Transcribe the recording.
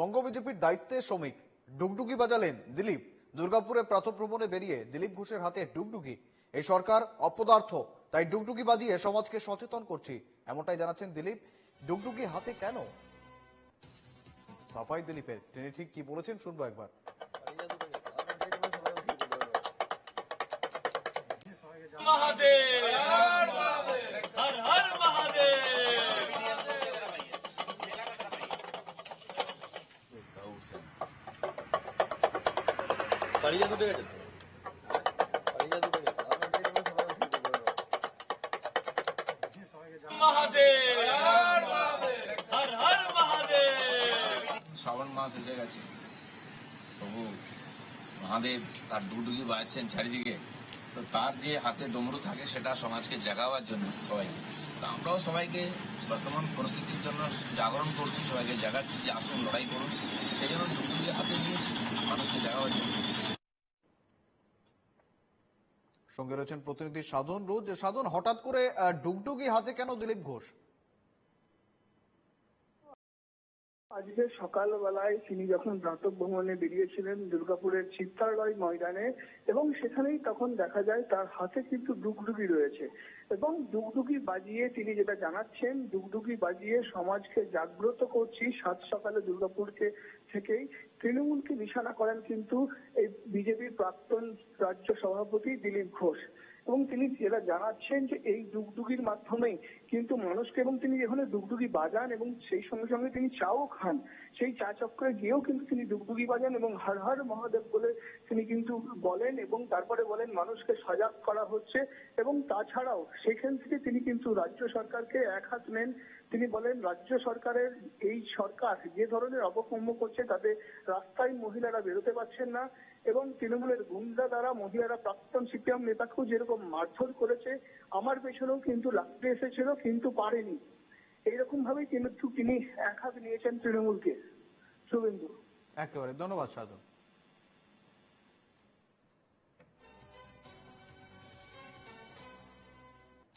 বঙ্গ বিজেপির দায়িত্বে শ্রমিক ডুগডুগি বাজালেন দিলীপ। দুর্গাপুরে প্রাতঃভ্রমণে বেরিয়ে দিলীপ ঘোষের হাতে ডুগডুগি। এই সরকার অপদার্থ, তাই ডুগডুগি বাজিয়ে সমাজকে সচেতন করছি, এমনটাই জানাচ্ছেন দিলীপ। ডুগডুগি হাতে কেন? সাফাই দিলীপের, তিনি ঠিক কি বলেছেন শুনব একবার। মহাদেব শ্রাবণ মাস এসে গেছে। প্রভু মহাদেব তার ডুডুলি বাড়ছেন চারিদিকে। তো তার যে হাতে ডমরু থাকে, সেটা সমাজকে জাগাবার জন্য সবাই তো আমরাও সবাইকে বর্তমান পরিস্থিতির জন্য জাগরণ করছি, সবাইকে জাগাচ্ছি যে আসুন, লড়াই করুন। সেই জন্য ডুডুলি হাতে নিয়েছি। মানুষকে সঙ্গে রয়েছেন প্রতিনিধি সাধন রোজ। সাধন হঠাৎ করে ডুগডুগি হাতে কেন দিলীপ ঘোষ? আজকে সকালবেলায় তিনি যখন প্রাতঃ ভ্রমণে বেরিয়েছিলেন দুর্গাপুরের চিত্তালয় ময়দানে এবং সেখানেই তখন দেখা যায় তার হাতে কিন্তু ডুগডুগি রয়েছে এবং ডুগডুগি বাজিয়ে তিনি যেটা জানাচ্ছেন, ডুগডুগি বাজিয়ে সমাজকে জাগ্রত করছি সাত সকালে দুর্গাপুরকে থেকেই। তৃণমূলকে নিশানা করেন কিন্তু এই বিজেপির প্রাক্তন রাজ্য সভাপতি দিলীপ ঘোষ। এবং তিনি যেটা জানাচ্ছেন যে এই ডুগডুগির মাধ্যমেই কিন্তু মানুষকে এবং তিনি যেখানে ডুগডুগি বাজান এবং সেই সঙ্গে সঙ্গে তিনি চাও খান, সেই চা চক্রে গিয়েও কিন্তু তিনি ডুগডুগি বাজান এবং হর হর মহাদেব বলে তিনি কিন্তু বলেন এবং তারপরে বলেন মানুষকে সজাগ করা হচ্ছে। এবং তাছাড়াও সেখান থেকে তিনি কিন্তু রাজ্য সরকারকে এক হাত নেন। তিনি বলেন, রাজ্য সরকারের এই সরকার যে ধরনের অপকর্ম করছে তাতে রাস্তায় মহিলারা বেরোতে পারছেন না এবং তৃণমূলের গুন্ডা দ্বারা মহিলারা প্রাক্তন সিপিএম নেতাকেও যেরকম মারধর করেছে, আমার পেছনেও কিন্তু লাগতে এসেছিল, কিন্তু পারেনি। এইরকম ভাবেই কিন্তু তিনি এক হাত নিয়েছেন তৃণমূলকে। শুভেন্দু। একেবারে, ধন্যবাদ সাধন